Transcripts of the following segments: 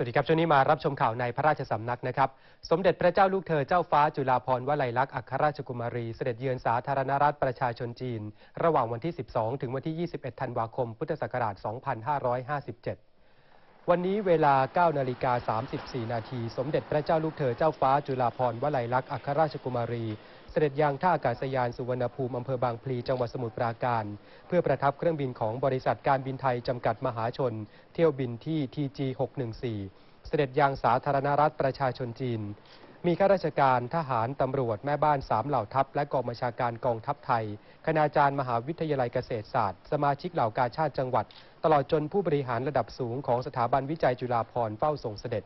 สวัสดีครับ ช่วงนี้มารับชมข่าวในพระราชสำนักนะครับ สมเด็จพระเจ้าลูกเธอเจ้าฟ้าจุฬาภรณ์วลัยลักษณ์อัครราชกุมารี เสด็จเยือนสาธารณรัฐประชาชนจีน ระหว่างวันที่ 12 ถึงวันที่ 21 ธันวาคม พุทธศักราช 2557 วันนี้เวลา 9 นาฬิกา 34 นาที สมเด็จพระเจ้าลูกเธอเจ้าฟ้าจุฬาภรณ์วลัยลักษณ์อัครราชกุมารี เสด็จยังท่าอากาศยานสุวรรณภูมิอำเภอบางพลีจังหวัดสมุทรปราการ เพื่อประทับเครื่องบินของบริษัทการบินไทยจำกัดมหาชน เที่ยวบินที่ TG 614 เสด็จยังสาธารณรัฐประชาชนจีน มีข้าราชการทหารตำรวจแม่บ้านสามเหล่าทัพ และกองบัญชาการกองทัพไทย คณาจารย์มหาวิทยาลัยเกษตรศาสตร์ สมาชิกเหล่ากาชาติจังหวัด ตลอดจนผู้บริหารระดับสูงของสถาบันวิจัยจุฬาภรณ์เฝ้าส่งเสด็จ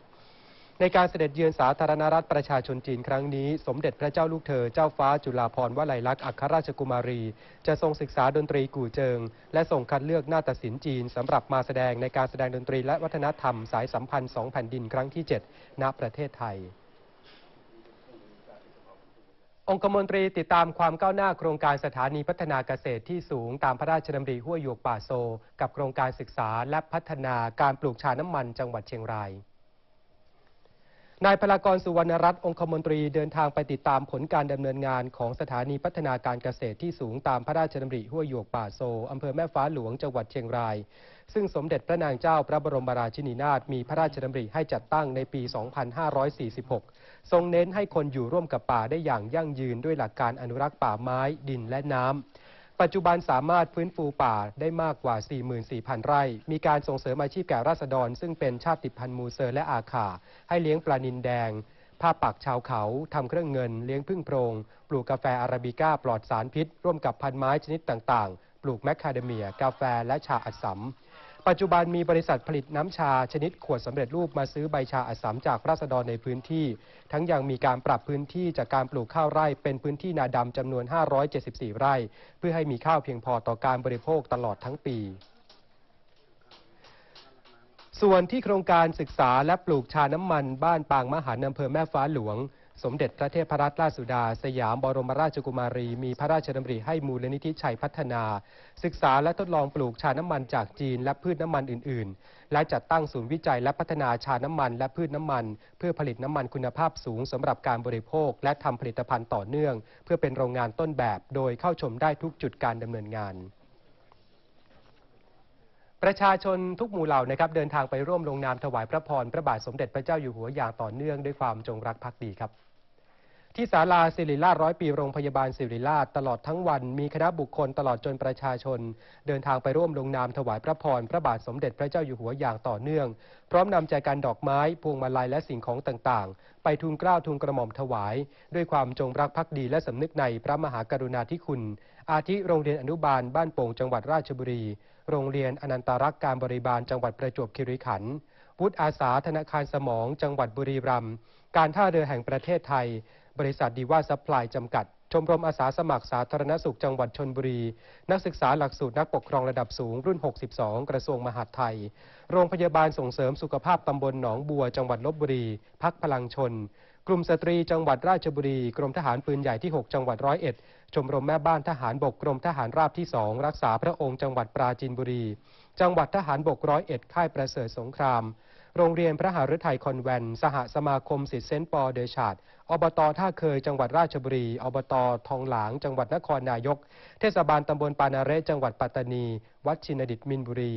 ในการเสด็จเยือนสาธารณรัฐประชาชนจีนครั้งนี้ สมเด็จพระเจ้าลูกเธอเจ้าฟ้าจุฬาภรณ์วลัยลักษณ์อัครราชกุมารี จะทรงศึกษาดนตรีกู่เจิง และส่งคัดเลือกนาฏศิลป์จีนสำหรับมาแสดงในการแสดงดนตรีและวัฒนธรรมสายสัมพันธ์สองแผ่นดินครั้งที่ 7 ณประเทศไทย องคมนตรีติดตามความก้าวหน้าโครงการสถานีพัฒนาเกษตรที่สูงตามพระราชดำริห้วยหยวกป่าโซ กับโครงการศึกษาและพัฒนาการปลูกชาน้ำมันจังหวัดเชียงราย นายพลากรสุวรรณรัตน์องคมนตรีเดินทางไปติดตามผลการดำเนินงานของสถานีพัฒนาการเกษตรที่สูงตามพระราชดำริห้วยหยวกป่าโซอำเภอแม่ฟ้าหลวงจังหวัดเชียงราย ซึ่งสมเด็จพระนางเจ้าพระบรมราชินีนาถมีพระราชดำริให้จัดตั้งในปี 2546 ทรงเน้นให้คนอยู่ร่วมกับป่าได้อย่างยั่งยืนด้วยหลักการอนุรักษ์ป่าไม้ ดินและน้ำ ปัจจุบันสามารถฟื้นฟูป่าได้มากกว่า 44,000 ไร่ มีการส่งเสริมอาชีพแก่ราษฎร ซึ่งเป็นชาติพันธุ์มูเซอร์และอาขาให้เลี้ยงปลานินแดงผ้าปักชาวเขาทำเครื่องเงิน เลี้ยงพึ่งโพรง ปลูกกาแฟอาราบิก้าปลอดสารพิษ ร่วมกับพันไม้ชนิดต่างๆ ปลูกแมคคาเดเมีย กาแฟและชาอัสสัม ปัจจุบันมีบริษัทผลิตน้ำชาชนิดขวดสำเร็จรูปมาซื้อใบชาอัสสัมจากราษฎรในพื้นที่ ทั้งยังมีการปรับพื้นที่จากการปลูกข้าวไร่เป็นพื้นที่นาดำจำนวน 574 ไร่ เพื่อให้มีข้าวเพียงพอต่อการบริโภคตลอดทั้งปีส่วนที่โครงการศึกษาและปลูกชาน้ำมันบ้านปางมหันอำเภอแม่ฟ้าหลวง สมเด็จพระเทพรัตนราชสุดา สยามบรมราชกุมารี มีพระราชดำริให้มูลนิธิชัยพัฒนา ศึกษาและทดลองปลูกชาน้ำมันจากจีนและพืชน้ำมันอื่น ๆ และจัดตั้งศูนย์วิจัยและพัฒนาชาน้ำมันและพืชน้ำมัน เพื่อผลิตน้ำมันคุณภาพสูงสำหรับการบริโภค และทำผลิตภัณฑ์ต่อเนื่อง เพื่อเป็นโรงงานต้นแบบ โดยเข้าชมได้ทุกจุดการดำเนินงาน ประชาชนทุกหมู่เหล่านะครับเดินทางไปร่วมลงนามถวายพระพรพระบาทสมเด็จพระเจ้าอยู่หัวอย่างต่อเนื่องด้วยความจงรักภักดีครับ ที่ศาลาศิริราชร้อยปีโรงพยาบาลศิริราชตลอดทั้งวันมีคณะบุคคลตลอดจนประชาชน เดินทางไปร่วมลงนามถวายพระพรพระบาทสมเด็จพระเจ้าอยู่หัวอย่างต่อเนื่อง พร้อมนำใจกันดอกไม้ พวงมาลัยและสิ่งของต่างๆ ไปทูลเกล้าทูลกระหม่อมถวาย ด้วยความจงรักภักดีและสำนึกในพระมหากรุณาธิคุณ อาทิโรงเรียนอนุบาลบ้านโป่งจังหวัดราชบุรี โรงเรียนอนันตารักษ์การบริบาลจังหวัดประจวบคีรีขันธ์วุฒิอาสาธนาคารสมอง จังหวัดบุรีรัมย์การท่าเรือแห่งประเทศไทย บริษัทดีว่าซัพพลายจำกัด ชมรมอาสาสมัครสาธารณสุขจังหวัดชนบุรี นักศึกษาหลักสูตรนักปกครองระดับสูงรุ่น 62 กระทรวงมหาดไทย โรงพยาบาลส่งเสริมสุขภาพตำบลหนองบัว จังหวัดลบบุรี พักพลังชน กลุ่มสตรีจังหวัดราชบุรี กรมทหารปืนใหญ่ที่ 6 จังหวัดร้อยเอ็ดชมรมแม่บ้านทหารบกกรมทหารราบที่ 2 รักษาพระองค์จังหวัดปราจีนบุรี จังหวัดทหารบกร้อยเอ็ดค่ายประเสริฐสงคราม โรงเรียนพระหฤทัยคอนแวนสหสมาคมศิษย์เซนต์ปอเดชาดอบตท่าเคยจังหวัดราชบุรี อบตทองหลาง จังหวัดนครนายก เทศบาลตำบลปานาเรจังหวัดปัตตานี วัดชินดิตมินบุรี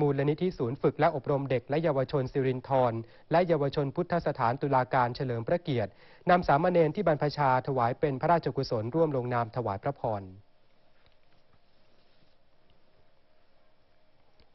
มูลนิธิศูนย์ฝึกและอบรมเด็กและเยาวชนสิรินทรและเยาวชนพุทธสถานตุลาการเฉลิมพระเกียรตินำสามเณรที่บรรพชาถวายเป็นพระราชกุศลร่วมลงนามถวายพระพร